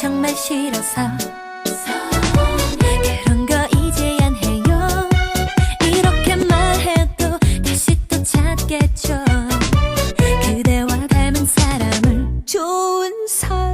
정말 싫어서. 그런 거 이제 안 해요. 이렇게 말해도 다시 또 찾겠죠. 그대와 닮은 사람을 좋은 사람